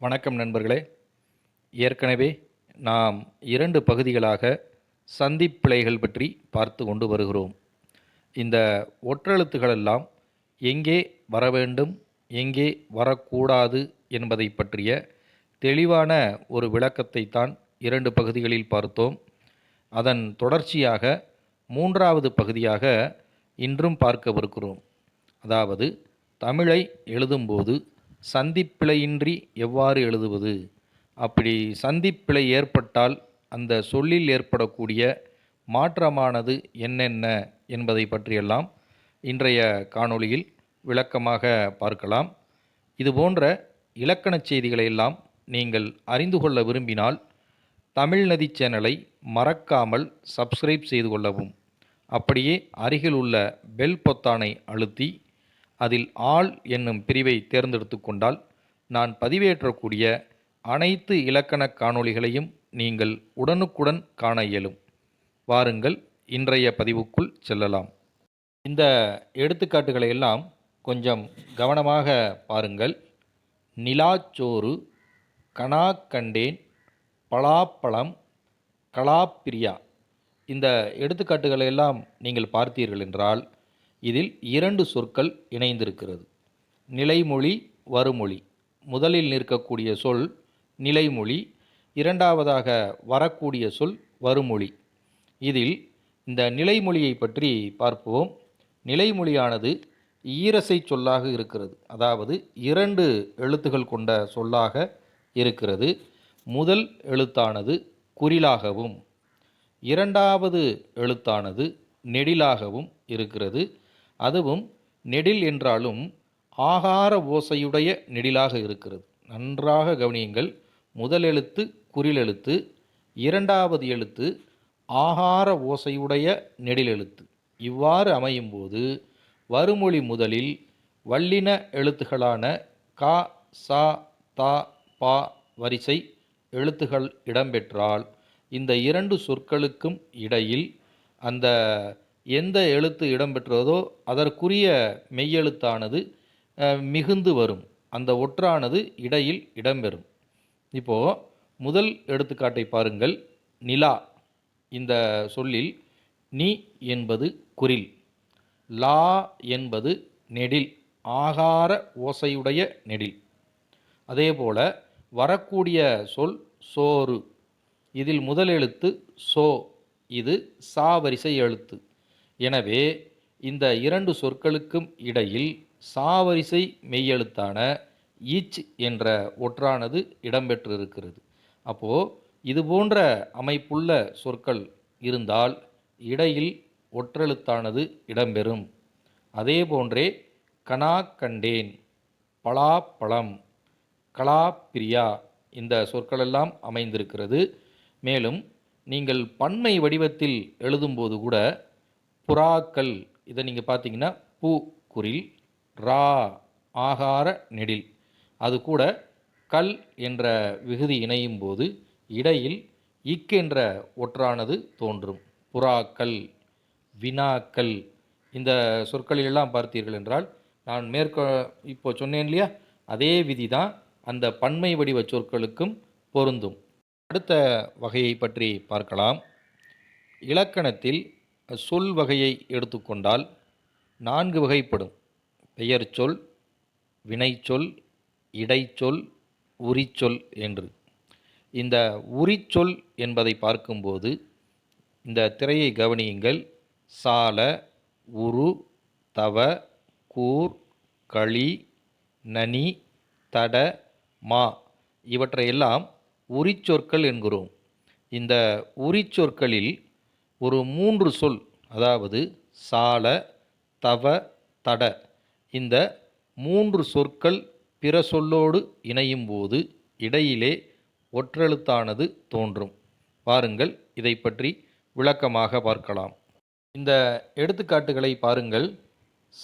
வணக்கம் நண்பர்களே. ஏற்கனவே நாம் இரண்டு பகுதிகளாக சந்திப்பிழைகள் பற்றி பார்த்து கொண்டு வருகிறோம். இந்த ஒற்றெழுத்துகளெல்லாம் எங்கே வர வேண்டும் எங்கே வரக்கூடாது என்பதை பற்றிய தெளிவான ஒரு விளக்கத்தை தான் இரண்டு பகுதிகளில் பார்த்தோம். அதன் தொடர்ச்சியாக மூன்றாவது பகுதியாக இன்றும் பார்க்கவிருக்கிறோம். அதாவது தமிழை எழுதும்போது சந்திப்பிழையின்றி எவ்வாறு எழுதுவது? அப்படி சந்திப்பிழை ஏற்பட்டால் அந்த சொல்லில் ஏற்படக்கூடிய மாற்றமானது என்னென்ன என்பதை பற்றியெல்லாம் இன்றைய காணொளியில் விளக்கமாக பார்க்கலாம். இதுபோன்ற இலக்கணச் செய்திகளை எல்லாம் நீங்கள் அறிந்து கொள்ள விரும்பினால் தமிழ்நதி சேனலை மறக்காமல் சப்ஸ்கிரைப் செய்து கொள்ளவும். அப்படியே அருகில் உள்ள பெல் பொத்தானை அழுத்தி அதில் ஆள் என்னும் பிரிவை தேர்ந்தெடுத்து கொண்டால் நான் பதிவேற்றக்கூடிய அனைத்து இலக்கண காணொளிகளையும் நீங்கள் உடனுக்குடன் காண இயலும். வாருங்கள் இன்றைய பதிவுக்குள் செல்லலாம். இந்த எடுத்துக்காட்டுகளை எல்லாம் கொஞ்சம் கவனமாக பாருங்கள். நிலாச்சோறு கனா கண்டேன் பலாப்பழம் கலாப்பிரியா. இந்த எடுத்துக்காட்டுகளை எல்லாம் நீங்கள் பார்த்தீர்கள் என்றால் இதில் இரண்டு சொற்கள் இணைந்திருக்கிறது. நிலைமொழி வருமொழி. முதலில் நிற்கக்கூடிய சொல் நிலைமொழி இரண்டாவதாக வரக்கூடிய சொல் வருமொழி. இதில் இந்த நிலைமொழியை பற்றி பார்ப்போம். நிலைமொழியானது ஈரசை சொல்லாக இருக்கிறது. அதாவது இரண்டு எழுத்துகள் கொண்ட சொல்லாக இருக்கிறது. முதல் எழுத்தானது குறிலாகவும் இரண்டாவது எழுத்தானது நெடிலாகவும் இருக்கிறது. அதுவும் நெடில் என்றாலும் ஆகார ஓசையுடைய நெடிலாக இருக்கிறது. நன்றாக கவனியுங்கள். முதல் எழுத்து குறிலெழுத்து இரண்டாவது எழுத்து ஆகார ஓசையுடைய நெடில் எழுத்து. இவ்வாறு அமையும்போது வருமொழி முதலில் வல்லின எழுத்துகளான கா சா தா பா வரிசை எழுத்துகள் இடம்பெற்றால் இந்த இரண்டு சொற்களுக்கும் இடையில் அந்த எந்த எழுத்து இடம்பெற்றதோ அதற்குரிய மெய்யெழுத்தானது மிகுந்து வரும். அந்த ஒற்றானது இடையில் இடம்பெறும். இப்போது முதல் எடுத்துக்காட்டை பாருங்கள். நிலா. இந்த சொல்லில் நீ என்பது குரில். லா என்பது நெடில். ஆகார ஓசையுடைய நெடில். அதேபோல வரக்கூடிய சொல் சோறு. இதில் முதல் எழுத்து சோ. இது சா வரிசை எழுத்து. எனவே இந்த இரண்டு சொற்களுக்கும் இடையில் சாவரிசை மெய்யெழுத்தான ஈச் என்ற ஒற்றானது இடம்பெற்றிருக்கிறது. அப்போது இது போன்ற அமைப்புள்ள சொற்கள் இருந்தால் இடையில் ஒற்றெழுத்தானது இடம்பெறும். அதே போன்றே கனா கண்டேன் பலாப்பழம் கலாப்பிரியா இந்த சொற்களெல்லாம் அமைந்திருக்கிறது. மேலும் நீங்கள் பன்மை வடிவத்தில் எழுதும்போது கூட புறாக்கள் இதை நீங்கள் பார்த்தீங்கன்னா பூ குரில் ரா ஆகார நெடில். அது கூட கல் என்ற விகுதி இணையும் போது இடையில் இக் என்ற ஒற்றானது தோன்றும். புறாக்கள் வினாக்கள் இந்த சொற்களிலெல்லாம் பார்த்தீர்கள் என்றால் நான் மேற்கொ இப்போ சொன்னேன் இல்லையா? அதே விதி தான் அந்த பன்மை வடிவ சொற்களுக்கும் பொருந்தும். அடுத்த வகையை பற்றி பார்க்கலாம். இலக்கணத்தில் சொல் வகையை எடுத்துக்கொண்டால் நான்கு வகைப்படும். பெயர் சொல் வினைச்சொல் இடைச்சொல் உரிச்சொல் என்று. இந்த உரிச்சொல் என்பதை பார்க்கும்போது இந்த திரையை கவனியுங்கள். சால உரு தவ கூர் களி நனி தட மா இவற்றையெல்லாம் உரிச்சொற்கள் என்கிறோம். இந்த உரிச்சொற்களில் ஒரு மூன்று சொல் அதாவது சால தவ தட. இந்த மூன்று சொற்கள் பிற சொல்லோடு இணையும் போது இடையிலே ஒற்றெழுத்தானது தோன்றும். பாருங்கள் இதை பற்றி விளக்கமாக பார்க்கலாம். இந்த எடுத்துக்காட்டுகளை பாருங்கள்.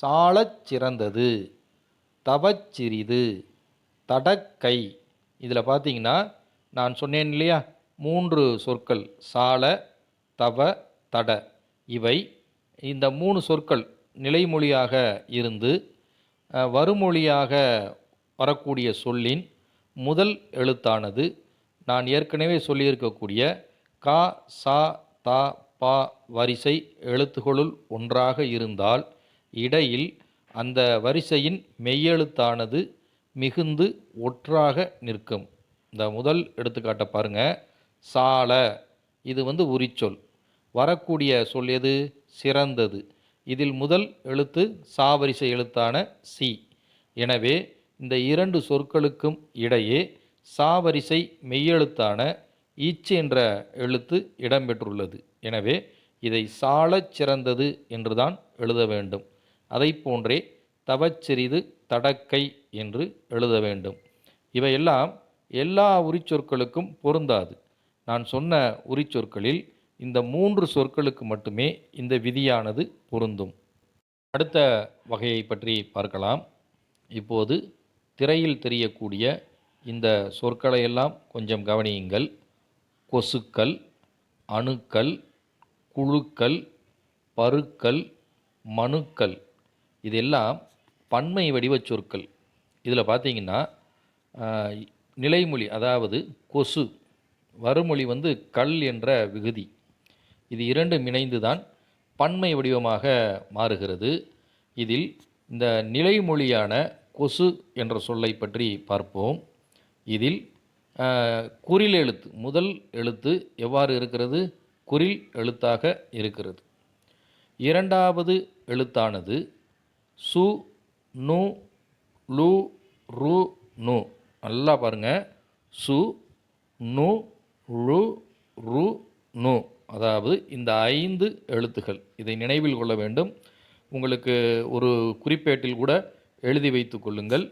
சாலச் சிறந்தது தவச்சிறிது தடக்கை இதில் பார்த்தீங்கன்னா நான் சொன்னேன் இல்லையா? மூன்று சொற்கள் சால தவ தட. இவை இந்த மூணு சொற்கள் நிலைமொழியாக இருந்து வருமொழியாக வரக்கூடிய சொல்லின் முதல் எழுத்தானது. நான் ஏற்கனவே சொல்லியிருக்கக்கூடிய கா சா தா பா வரிசை எழுத்துகளுள் ஒன்றாக இருந்தால் இடையில் அந்த வரிசையின் மெய்யெழுத்தானது மிகுந்து ஒற்றாக நிற்கும். இந்த முதல் எடுத்துக்காட்டை பாருங்க. சால. இது வந்து உரிச்சொல். வரக்கூடிய சொல் எது? சிறந்தது. இதில் முதல் எழுத்து சாவரிசை எழுத்தான சி. எனவே இந்த இரண்டு சொற்களுக்கும் இடையே சாவரிசை மெய்யெழுத்தான ஈச் என்ற எழுத்து இடம்பெற்றுள்ளது. எனவே இதை சாலச் சிறந்தது என்றுதான் எழுத வேண்டும். அதைப் போன்றே தவச்சிறிது தடக்கை என்று எழுத வேண்டும். இவையெல்லாம் எல்லா உரிச்சொற்களுக்கும் பொருந்தாது. நான் சொன்ன உரிச்சொற்களில் இந்த மூன்று சொற்களுக்கு மட்டுமே இந்த விதியானது பொருந்தும். அடுத்த வகையை பற்றி பார்க்கலாம். இப்போது திரையில் தெரியக்கூடிய இந்த சொற்களையெல்லாம் கொஞ்சம் கவனியுங்கள். கொசுக்கள் அணுக்கள் குழுக்கள் பருக்கள் மணுக்கள் இதெல்லாம் பன்மை வடிவச் சொற்கள். இதில் பார்த்தீங்கன்னா நிலைமொழி அதாவது கொசு வருமொழி வந்து கல் என்ற விகுதி. இது இரண்டும் இணைந்து தான் பன்மை வடிவமாக மாறுகிறது. இதில் இந்த நிலைமொழியான கொசு என்ற சொல்லை பற்றி பார்ப்போம். இதில் குறில் எழுத்து முதல் எழுத்து எவ்வாறு இருக்கிறது? குறில் எழுத்தாக இருக்கிறது. இரண்டாவது எழுத்தானது சு நு லு ரு நு. நல்லா பாருங்க. சு நு ழு ரு நு. அதாவது இந்த ஐந்து எழுத்துகள் இதை நினைவில் கொள்ள வேண்டும். உங்களுக்கு ஒரு குறிப்பேட்டில் கூட எழுதி வைத்து கொள்ளுங்கள்.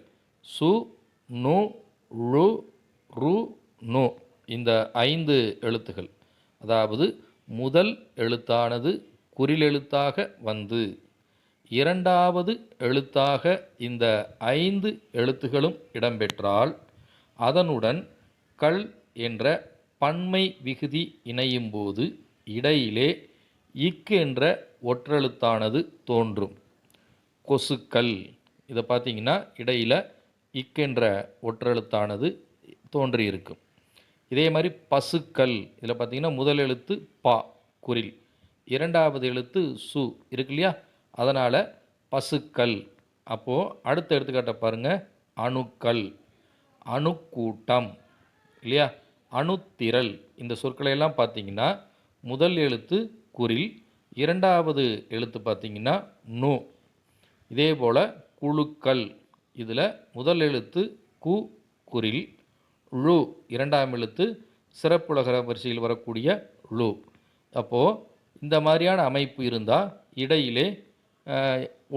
சு நு ழு ரு நு இந்த ஐந்து எழுத்துகள். அதாவது முதல் எழுத்தானது குறிலெழுத்தாக வந்து இரண்டாவது எழுத்தாக இந்த ஐந்து எழுத்துகளும் இடம்பெற்றால் அதனுடன் கல் என்ற பன்மை விகுதி இணையும் போது இடையிலே இக்கு என்ற ஒற்றெழுத்தானது தோன்றும். கொசுக்கள். இதை பார்த்தீங்கன்னா இடையில் இக்கென்ற ஒற்றெழுத்தானது தோன்றியிருக்கும். இதே மாதிரி பசுக்கள். இதில் பார்த்தீங்கன்னா முதல் எழுத்து பா குரில். இரண்டாவது எழுத்து சு இருக்கு இல்லையா? அதனால் பசுக்கள். அப்போது அடுத்த எடுத்துக்காட்டை பாருங்கள் அணுக்கள். அணுக்கூட்டம் இல்லையா? அணுத்திரள். இந்த சொற்களை எல்லாம் பார்த்தீங்கன்னா முதல் எழுத்து குரில் இரண்டாவது எழுத்து பார்த்தீங்கன்னா நு. இதே போல் குழுக்கள் இதில் முதல் எழுத்து கு குரில் ழு இரண்டாம் எழுத்து சிறப்புலகர வரிசையில் வரக்கூடிய ழு. அப்போது இந்த மாதிரியான அமைப்பு இருந்தால் இடையிலே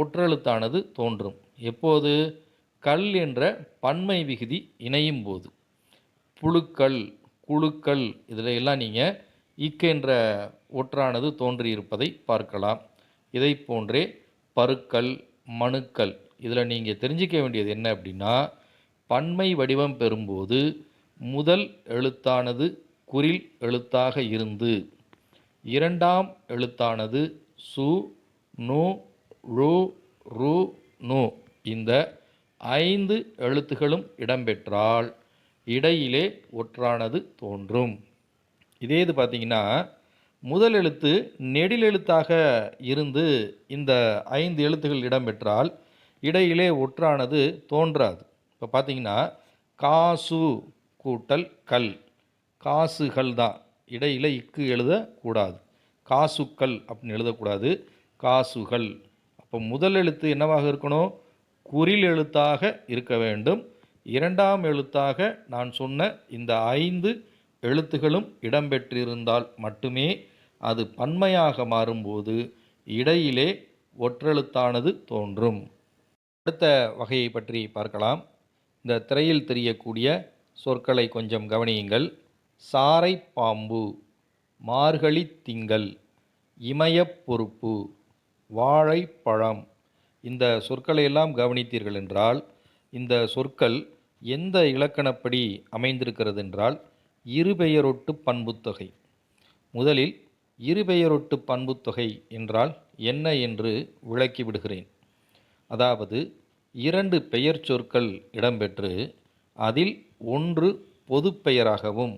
ஒற்றெழுத்தானது தோன்றும். எப்போது? கல் என்ற பன்மை விகுதி இணையும் போது. புழுக்கள் குழுக்கள் இதில் எல்லாம் நீங்கள் ஈக்க என்ற ஒற்றானது தோன்றியிருப்பதை பார்க்கலாம். இதை போன்றே பருக்கள் மணுக்கள் இதில் நீங்கள் தெரிஞ்சிக்க வேண்டியது என்ன அப்படின்னா பன்மை வடிவம் பெறும்போது முதல் எழுத்தானது குறில் எழுத்தாக இருந்து இரண்டாம் எழுத்தானது சு நு ரு ரு நு இந்த ஐந்து எழுத்துகளும் இடம்பெற்றால் இடையிலே ஒற்றானது தோன்றும். இதே இது பார்த்தீங்கன்னா முதல் எழுத்து நெடில் எழுத்தாக இருந்து இந்த ஐந்து எழுத்துகள் இடம்பெற்றால் இடையிலே ஒற்றானது தோன்றாது. இப்போ பார்த்தீங்கன்னா காசு கூட்டல் கல். காசுகள் தான். இடையில் இக்கு எழுதக்கூடாது. காசுக்கள் அப்படின்னு எழுதக்கூடாது. காசுகள். அப்போ முதல் எழுத்து என்னவாக இருக்கணும்? குறில் எழுத்தாக இருக்க வேண்டும். இரண்டாம் எழுத்தாக நான் சொன்ன இந்த ஐந்து எழுத்துகளும் இடம்பெற்றிருந்தால் மட்டுமே அது பன்மையாக மாறும்போது இடையிலே ஒற்றெழுத்தானது தோன்றும். அடுத்த வகையை பற்றி பார்க்கலாம். இந்த திரையில் தெரியக்கூடிய சொற்களை கொஞ்சம் கவனியுங்கள். சாரை பாம்பு மார்கழி திங்கள் இமயப் பொறுப்பு வாழைப்பழம் இந்த சொற்களை எல்லாம் கவனித்தீர்கள் என்றால் இந்த சொற்கள் எந்த இலக்கணப்படி அமைந்திருக்கிறது என்றால் இருபெயரொட்டு பண்புத்தொகை. முதலில் இருபெயரொட்டு பண்புத்தொகை என்றால் என்ன என்று விளக்கி விடுகிறேன். அதாவது இரண்டு பெயர் சொற்கள் இடம்பெற்று அதில் ஒன்று பொதுப்பெயராகவும்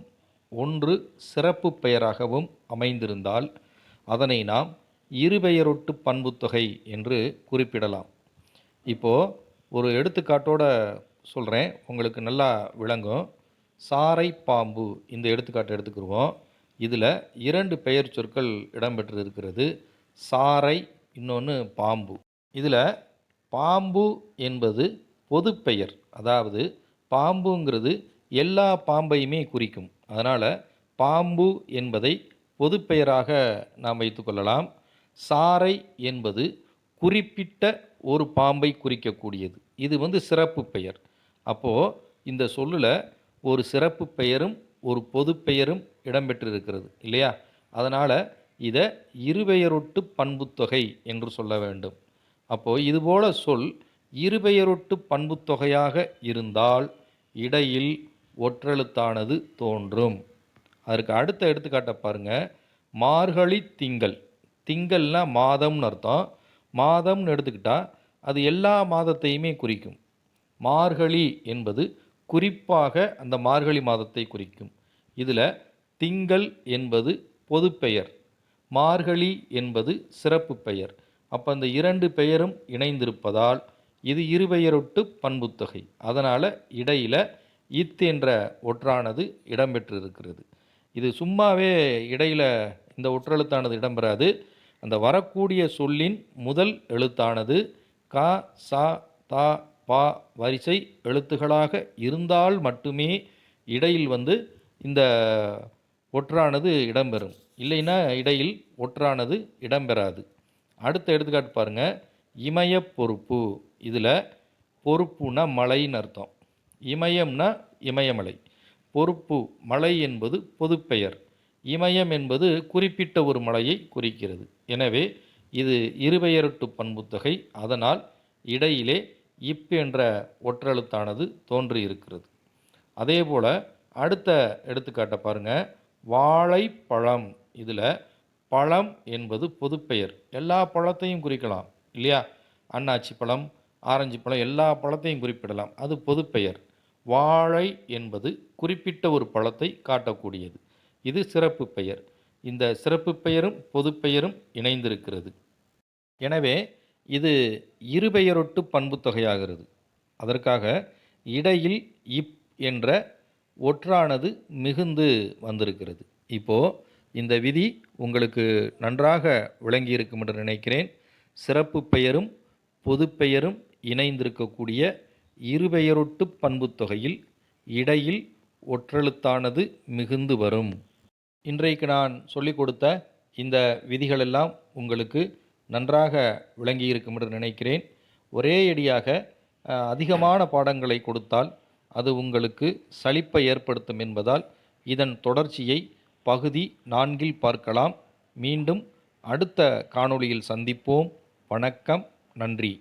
ஒன்று சிறப்பு பெயராகவும் அமைந்திருந்தால் அதனை நாம் இருபெயரொட்டு பண்புத்தொகை என்று குறிப்பிடலாம். இப்போது ஒரு எடுத்துக்காட்டோட சொல்கிறேன் உங்களுக்கு நல்லா விளங்கும். சாரை பாம்பு இந்த எடுத்துக்காட்டை எடுத்துக்கிருவோம். இதில் இரண்டு பெயர் சொற்கள் இடம்பெற்று இருக்கிறது சாரை இன்னொன்று பாம்பு. இதில் பாம்பு என்பது பொதுப்பெயர் அதாவது பாம்புங்கிறது எல்லா பாம்பையுமே குறிக்கும். அதனால் பாம்பு என்பதை பொதுப்பெயராக நாம் வைத்துக்கொள்ளலாம் சாரை என்பது குறிப்பிட்ட ஒரு பாம்பை குறிக்கக்கூடியது. இது வந்து சிறப்பு பெயர். அப்போது இந்த சொல்லில் ஒரு சிறப்பு பெயரும் ஒரு பொது பெயரும் இடம்பெற்றிருக்கிறது இல்லையா? அதனால் இதை இருபெயரொட்டு பண்புத்தொகை என்று சொல்ல வேண்டும். அப்போது இதுபோல சொல் இருபெயரொட்டு பண்புத்தொகையாக இருந்தால் இடையில் ஒற்றெழுத்தானது தோன்றும். அதற்கு அடுத்த எடுத்துக்காட்டை பாருங்க. மார்கழி திங்கள். திங்கள்னா மாதம்னு அர்த்தம். மாதம்னு எடுத்துக்கிட்டால் அது எல்லா மாதத்தையுமே குறிக்கும். மார்கழி என்பது குறிப்பாக அந்த மார்கழி மாதத்தை குறிக்கும். இதில் திங்கள் என்பது பொதுப்பெயர் மார்கழி என்பது சிறப்பு பெயர். அப்போ அந்த இரண்டு பெயரும் இணைந்திருப்பதால் இது இருபெயரொட்டு பண்புத்தொகை. அதனால் இடையில் இத் என்ற ஒற்றானது இடம்பெற்றிருக்கிறது. இது சும்மாவே இடையில் இந்த ஒற்றெழுத்தானது இடம்பெறாது. அந்த வரக்கூடிய சொல்லின் முதல் எழுத்தானது க ச த பா வரிசை எழுத்துக்களாக இருந்தால் மட்டுமே இடையில் வந்து இந்த ஒற்றானது இடம்பெறும். இல்லைன்னா இடையில் ஒற்றானது இடம்பெறாது. அடுத்த எடுத்துக்காட்டு பாருங்க. இமய பொறுப்பு. இதில் பொறுப்புனா மலைன்னு அர்த்தம். இமயம்னா இமயமலை. பொறுப்பு மலை என்பது பொதுப்பெயர். இமயம் என்பது குறிப்பிட்ட ஒரு மலையை குறிக்கிறது. எனவே இது இருபெயரட்டு பண்புத்தொகை. அதனால் இடையிலே இப் என்ற ஒற்றெழுத்தானது தோன்றியிருக்கிறது. அதே போல் அடுத்த எடுத்துக்காட்டை பாருங்கள் வாழைப்பழம். இதில் பழம் என்பது பொதுப்பெயர். எல்லா பழத்தையும் குறிக்கலாம் இல்லையா? அன்னாச்சி பழம் ஆரஞ்சு பழம் எல்லா பழத்தையும் குறிப்பிடலாம். அது பொதுப்பெயர். வாழை என்பது குறிப்பிட்ட ஒரு பழத்தை காட்டக்கூடியது. இது சிறப்பு பெயர். இந்த சிறப்பு பெயரும் பொதுப்பெயரும் இணைந்திருக்கிறது. எனவே இது இருபெயரொட்டு பண்புத்தொகையாகிறது அதற்காக இடையில் இப் என்ற ஒற்றானது மிகுந்து வந்திருக்கிறது. இப்போது இந்த விதி உங்களுக்கு நன்றாக விளங்கியிருக்கும் என்று நினைக்கிறேன். சிறப்பு பெயரும் பொதுப்பெயரும் இணைந்திருக்கக்கூடிய இருபெயரொட்டு பண்புத்தொகையில் இடையில் ஒற்றெழுத்தானது மிகுந்து வரும். இன்றைக்கு நான் சொல்லிக் கொடுத்த இந்த விதிகளெல்லாம் உங்களுக்கு நன்றாக விளங்கியிருக்கும் என்று நினைக்கிறேன். ஒரே அடியாக அதிகமான பாடங்களை கொடுத்தால் அது உங்களுக்கு சலிப்பை ஏற்படுத்தும் என்பதால் இதன் தொடர்ச்சியை பகுதி நான்கில் பார்க்கலாம். மீண்டும் அடுத்த காணொளியில் சந்திப்போம். வணக்கம். நன்றி.